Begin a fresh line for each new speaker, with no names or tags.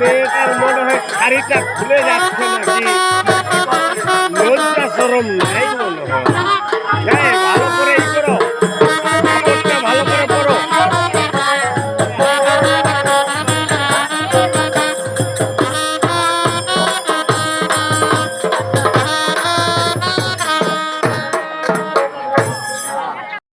মেয়েটার মনে হয় শাড়িটা খুলে যাচ্ছে নাকি? লজ্জা সরম নাই মনে হয়।